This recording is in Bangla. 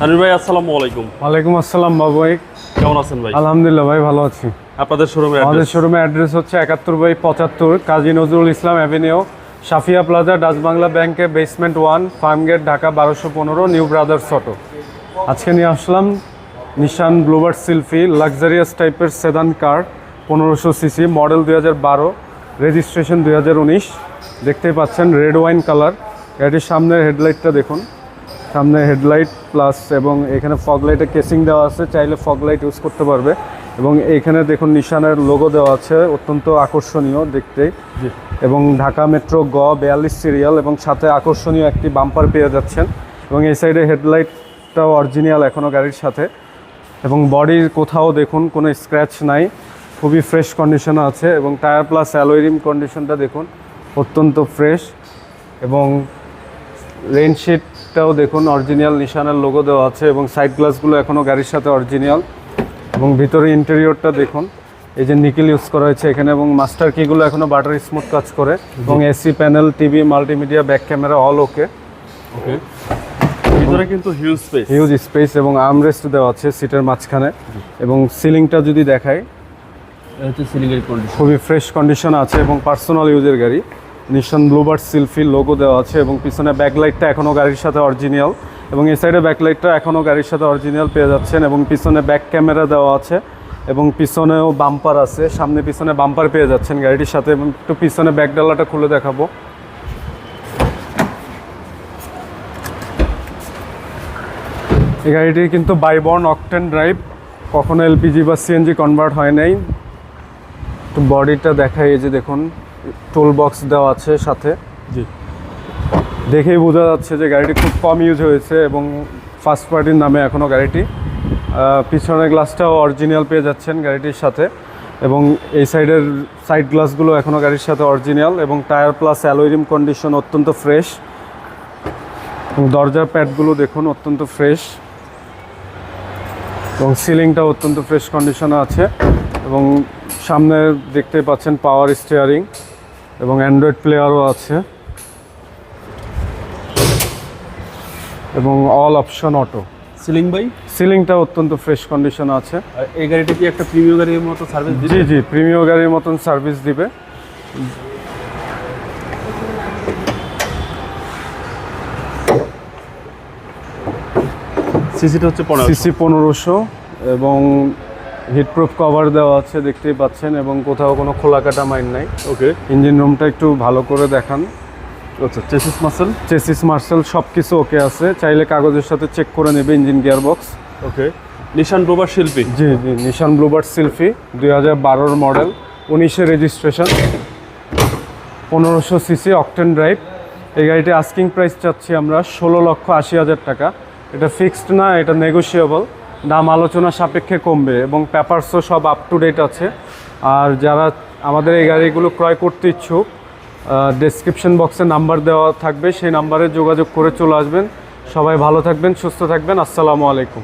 তানির ভাই আসসালামু আলাইকুম। ওয়ালাইকুম আসসালাম বাবু ভাই। কেমন আছেন ভাই? আলহামদুলিল্লাহ ভাই ভালো আছি। আপনাদের শোরুমের আমাদের শোরুমের অ্যাড্রেস হচ্ছে একাত্তর বাই পঁচাত্তর Kazi Nazrul Islam avenue Safiya plaza Dutch Bangla ব্যাংকে বেসমেন্ট ওয়ান ফার্মগেট ঢাকা বারোশো পনেরো নিউ ব্রাদার্স অটো আজকে নিয়ে আসলাম নিশান ব্লুবার সিলফি লাক্সারিয়াস টাইপের সেদান কার পনেরোশো সিসি মডেল দুই হাজার বারো রেজিস্ট্রেশন দুই হাজার উনিশ। দেখতেই পাচ্ছেন রেড ওয়াইন কালার গাড়িটির সামনের হেডলাইটটা দেখুন। সামনে হেডলাইট প্লাস এবং এখানে ফগ লাইটে কেসিং দেওয়া আছে চাইলে ফগ লাইট ইউজ করতে পারবে। এবং এইখানে দেখুন নিশানের লোগো দেওয়া আছে অত্যন্ত আকর্ষণীয় দেখতে। এবং ঢাকা মেট্রো গ বেয়াল্লিশ সিরিয়াল এবং সাথে আকর্ষণীয় একটি বাম্পার পেয়ে যাচ্ছেন। এবং এই সাইডে হেডলাইটটাও অরিজিনাল এখনও গাড়ির সাথে। এবং বডির কোথাও দেখুন কোনো স্ক্র্যাচ নাই খুবই ফ্রেশ কন্ডিশনে আছে এবং টায়ার প্লাস অ্যালোয়রিম কন্ডিশনটা দেখুন অত্যন্ত ফ্রেশ এবং রেনশিটটাও দেখুন অরিজিনাল নিশানের লোগো দেওয়া আছে এবং সাইড গ্লাসগুলো এখনও গাড়ির সাথে অরিজিনাল এবং ভিতরে ইন্টেরিয়রটা দেখুন এই যে নিকেল ইউজ করা হয়েছে এখানে এবং মাস্টার কিগুলো এখনও বাটার স্মুথ কাজ করে এবং AC panel TV multimedia back camera all okay okay ভিতরে কিন্তু হিউজ স্পেস হিউজ স্পেস এবং আর্মরেস্ট দেওয়া আছে সিটের মাঝখানে। এবং সিলিংটা যদি দেখাই খুবই ফ্রেশ কন্ডিশন আছে এবং পার্সোনাল ইউজের গাড়ি। নিশান ব্লুবার্ড সিলফি লোগো দেওয়া আছে এবং পিছনে ব্যাকলাইটটা এখনও গাড়ির সাথে অরিজিনাল এবং এই সাইডে ব্যাকলাইটটা এখনও গাড়ির সাথে অরিজিনাল পেয়ে যাচ্ছেন এবং পিছনে ব্যাক ক্যামেরা দেওয়া আছে এবং পিছনেও বাম্পার আছে, সামনে পিছনে বাম্পার পেয়ে যাচ্ছেন গাড়িটির সাথে এবং একটু পিছনে ব্যাক ডালাটা খুলে দেখাবো। এই গাড়িটি কিন্তু বাইবর্ন অকটেন ড্রাইভ কখনো এলপিজি বা সিএনজি কনভার্ট হয় নাই। তো বডিটা দেখাই, এই যে দেখুন। টুল বক্স দেওয়া আছে সাথে। জি। দেখেই বোঝা যাচ্ছে যে গাড়িটি খুব কম ইউজ হয়েছে এবং ফার্স্ট পার্টির নামে এখনও গাড়িটি। পিছনের গ্লাসটাও অরিজিনাল পেয়ে যাচ্ছেন গাড়িটির সাথে এবং এই সাইডের সাইড গ্লাসগুলো এখনও গাড়ির সাথে অরিজিনাল এবং tyre plus alloy rim condition অত্যন্ত ফ্রেশ দরজার প্যাডগুলো দেখুন অত্যন্ত ফ্রেশ এবং সিলিংটা অত্যন্ত ফ্রেশ কন্ডিশনে আছে এবং সামনে দেখতে পাচ্ছেন পাওয়ার স্টিয়ারিং এবং অ্যান্ড্রয়েড প্লেয়ারও আছে। এবং all option auto ceiling by সিলিংটা অত্যন্ত ফ্রেশ কন্ডিশন আছে। আর এই গাড়িটা কি একটা প্রিমিয়াম গাড়ির মতো সার্ভিস জি দিবে? জি প্রিমিয় গাড়ির মতন সার্ভিস দিবে। সিসিটা হচ্ছে সিসি পনেরোশো এবং হিটপ্রুফ কভার দেওয়া আছে দেখতেই পাচ্ছেন এবং কোথাও কোনো খোলা কাটা মাইন নাই। ওকে ইঞ্জিন রুমটা একটু ভালো করে দেখান। আচ্ছা চেসিস মাসেল চেসিস মার্শাল সব কিছু ওকে আছে। চাইলে কাগজের সাথে চেক করে নেবে ইঞ্জিন গিয়ার বক্স ওকে নিশান রোবার শিল্পী জি জি নিশান ব্লুবার্ড সিলফি দুই হাজার বারোর মডেল উনিশে রেজিস্ট্রেশন পনেরোশো সিসি অকটেন ড্রাইভ এই গাড়িটি আস্কিং প্রাইস চাচ্ছি আমরা ষোলো লক্ষ আশি হাজার টাকা। এটা ফিক্সড না এটা নেগোশিয়েবল দাম আলোচনা সাপেক্ষে কমবে এবং পেপারসও সব আপ টু ডেট আছে। আর যারা আমাদের এই গাড়িগুলো ক্রয় করতে ইচ্ছুক ডেসক্রিপশন বক্সে নাম্বার দেওয়া থাকবে, সেই নাম্বারে যোগাযোগ করে চলে আসবেন। সবাই ভালো থাকবেন, সুস্থ থাকবেন। আসসালামু আলাইকুম।